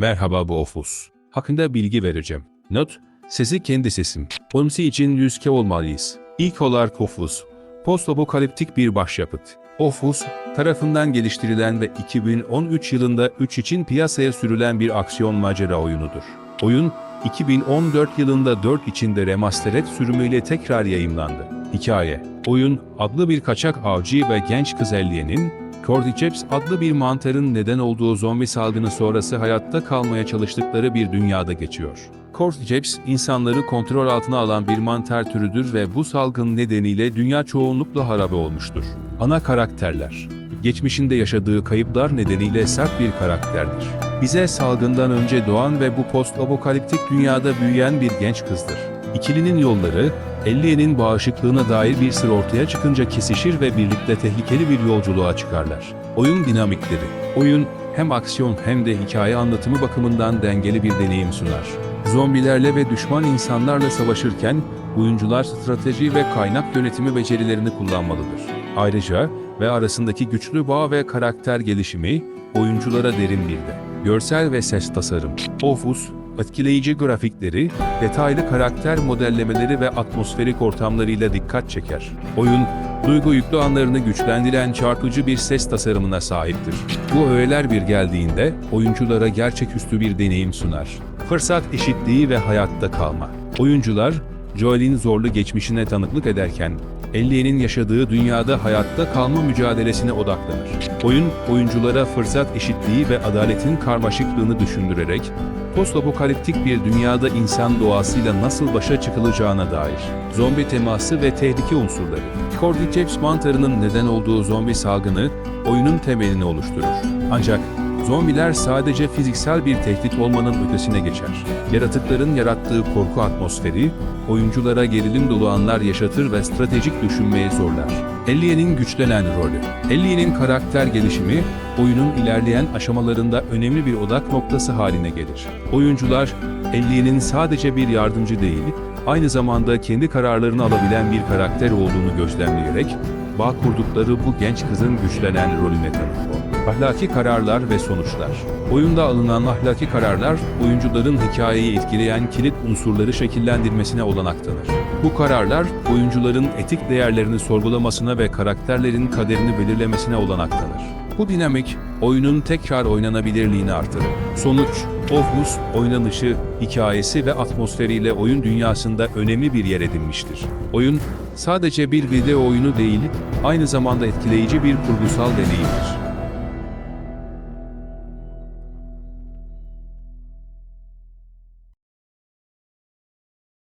Merhaba bu Ofus. Hakkında bilgi vereceğim. Not, sesi kendi sesim. Onun için yüzke olmalıyız. İlk olarak Ofus, postapokaliptik bir başyapıt. Ofus, tarafından geliştirilen ve 2013 yılında 3 için piyasaya sürülen bir aksiyon macera oyunudur. Oyun, 2014 yılında 4 içinde remastered sürümüyle tekrar yayımlandı. Hikaye, oyun adlı bir kaçak avcı ve genç kız Ellie'nin, Cordyceps adlı bir mantarın neden olduğu zombi salgını sonrası hayatta kalmaya çalıştıkları bir dünyada geçiyor. Cordyceps, insanları kontrol altına alan bir mantar türüdür ve bu salgın nedeniyle dünya çoğunlukla harabe olmuştur. Ana karakterler Geçmişinde yaşadığı kayıplar nedeniyle sert bir karakterdir. Bize salgından önce doğan ve bu post-apokaliptik dünyada büyüyen bir genç kızdır. İkilinin yolları, Ellie'nin bağışıklığına dair bir sır ortaya çıkınca kesişir ve birlikte tehlikeli bir yolculuğa çıkarlar. Oyun dinamikleri. Oyun hem aksiyon hem de hikaye anlatımı bakımından dengeli bir deneyim sunar. Zombilerle ve düşman insanlarla savaşırken oyuncular strateji ve kaynak yönetimi becerilerini kullanmalıdır. Ayrıca ve arasındaki güçlü bağ ve karakter gelişimi oyunculara derin bir de. Görsel ve ses tasarım. Ofus, etkileyici grafikleri, detaylı karakter modellemeleri ve atmosferik ortamlarıyla dikkat çeker. Oyun, duygu yüklü anlarını güçlendiren çarpıcı bir ses tasarımına sahiptir. Bu öğeler bir geldiğinde oyunculara gerçeküstü bir deneyim sunar. Fırsat eşitliği ve hayatta kalma. Oyuncular, Joel'in zorlu geçmişine tanıklık ederken, Ellie'nin yaşadığı dünyada hayatta kalma mücadelesine odaklanır. Oyun, oyunculara fırsat eşitliği ve adaletin karmaşıklığını düşündürerek, postapokaliptik bir dünyada insan doğasıyla nasıl başa çıkılacağına dair zombi teması ve tehlike unsurları. Cordyceps mantarının neden olduğu zombi salgını oyunun temelini oluşturur. Ancak Zombiler sadece fiziksel bir tehdit olmanın ötesine geçer. Yaratıkların yarattığı korku atmosferi, oyunculara gerilim dolu anlar yaşatır ve stratejik düşünmeye zorlar. Ellie'nin güçlenen rolü. Ellie'nin karakter gelişimi, oyunun ilerleyen aşamalarında önemli bir odak noktası haline gelir. Oyuncular, Ellie'nin sadece bir yardımcı değil, aynı zamanda kendi kararlarını alabilen bir karakter olduğunu gözlemleyerek, bağ kurdukları bu genç kızın güçlenen rolüne tanık. Ahlaki kararlar ve sonuçlar. Oyunda alınan ahlaki kararlar, oyuncuların hikayeyi etkileyen kilit unsurları şekillendirmesine olanak tanır. Bu kararlar, oyuncuların etik değerlerini sorgulamasına ve karakterlerin kaderini belirlemesine olanak tanır. Bu dinamik, oyunun tekrar oynanabilirliğini artırır. Sonuç, Ofus, oynanışı, hikayesi ve atmosferiyle oyun dünyasında önemli bir yer edinmiştir. Oyun, sadece bir video oyunu değil, aynı zamanda etkileyici bir kurgusal deneyimdir.